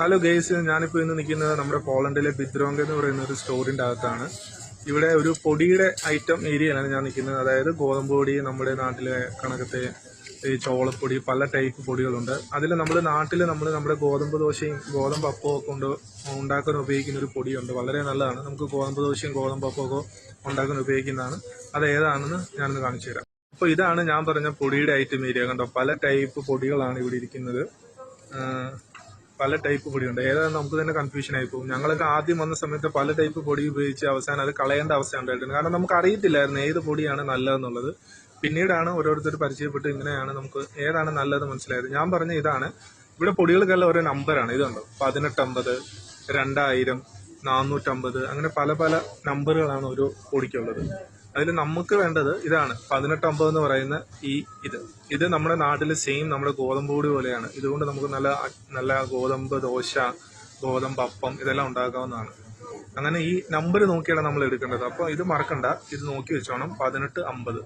Hello guys ഞാനിപ്പോൾ ഇന്ന് നിൽക്കുന്നത് നമ്മുടെ പോളണ്ടിലെ ബിദ്രോങ്ക് എന്ന് പറയുന്ന ഒരു സ്റ്റോറിന്റെ അകത്താണ്. ഇവിടെ ഒരു പൊടിയുടെ ഐറ്റം ഏരിയയിലാണ് ഞാൻ നിൽക്കുന്നത്. അതായത് ഗോതമ്പ് പൊടി നമ്മുടെ നാട്ടിലെ കണക്കത്തെ ഈ ചോളപ്പൊടി പല ടൈപ്പ് പൊടികളുണ്ട്. അതിൽ നമ്മൾ നാട്ടിൽ നമ്മൾ നമ്മുടെ ഗോതമ്പ് ദോശയും ഗോതമ്പ് അപ്പവും ഒക്കെ കൊണ്ട് ഉണ്ടാക്കാൻ ഉപയോഗിക്കുന്ന ഒരു പൊടിയുണ്ട്. വളരെ നല്ലതാണ്. നമുക്ക് ഗോതമ്പ് ദോശയും ഗോതമ്പ് അപ്പമൊക്കെ ഉണ്ടാക്കാൻ ഉപയോഗിക്കുന്നതാണ്. അത് ഏതാണെന്ന് ഞാനൊന്ന് കാണിച്ചു തരാം. അപ്പോൾ ഇതാണ് ഞാൻ പറഞ്ഞ പൊടിയുടെ ഐറ്റം ഏരിയ കണ്ടോ പല ടൈപ്പ് പൊടികളാണ് ഇവിടെ ഇരിക്കുന്നത്. പല ടൈപ്പ് പൊടിയുണ്ട്. ഏതാണ് നമുക്ക് തന്നെ കൺഫ്യൂഷൻ ആയി പോകും. ഞങ്ങളൊക്കെ ആദ്യം വന്ന സമയത്ത് പല ടൈപ്പ് പൊടി ഉപയോഗിച്ച് അവസാനം അത് കളയേണ്ട അവസ്ഥ ഉണ്ടായിട്ടുണ്ട്. കാരണം നമുക്ക് അറിയത്തില്ലായിരുന്നു ഏത് പൊടിയാണ് നല്ലതെന്നുള്ളത്. പിന്നീടാണ് ഓരോരുത്തർ പരിചയപ്പെട്ട് ഇങ്ങനെയാണ് നമുക്ക് ഏതാണ് നല്ലത് മനസ്സിലായത്. ഞാൻ പറഞ്ഞ ഇതാണ്. ഇവിടെ പൊടികൾക്കെല്ലാം ഓരോ നമ്പറാണ് ഇതുണ്ടോ പതിനെട്ടമ്പത് രണ്ടായിരം നാനൂറ്റമ്പത് അങ്ങനെ പല പല നമ്പറുകളാണ് ഓരോ പൊടിക്കുള്ളത് അതിൽ നമുക്ക് വേണ്ടത് ഇതാണ് പതിനെട്ടമ്പത് എന്ന് പറയുന്ന ഈ ഇത്. ഇത് നമ്മുടെ നാട്ടിൽ സെയിം നമ്മുടെ ഗോതമ്പ് പൊടി പോലെയാണ്. ഇതുകൊണ്ട് നമുക്ക് നല്ല നല്ല ഗോതമ്പ് ദോശ ഗോതമ്പ് അപ്പം ഇതെല്ലാം ഉണ്ടാക്കാവുന്നതാണ്. അങ്ങനെ ഈ നമ്പർ നോക്കിയാണ് നമ്മൾ എടുക്കേണ്ടത്. അപ്പോൾ ഇത് മറക്കണ്ട ഇത് നോക്കി വെച്ചോണം പതിനെട്ട് അമ്പത്.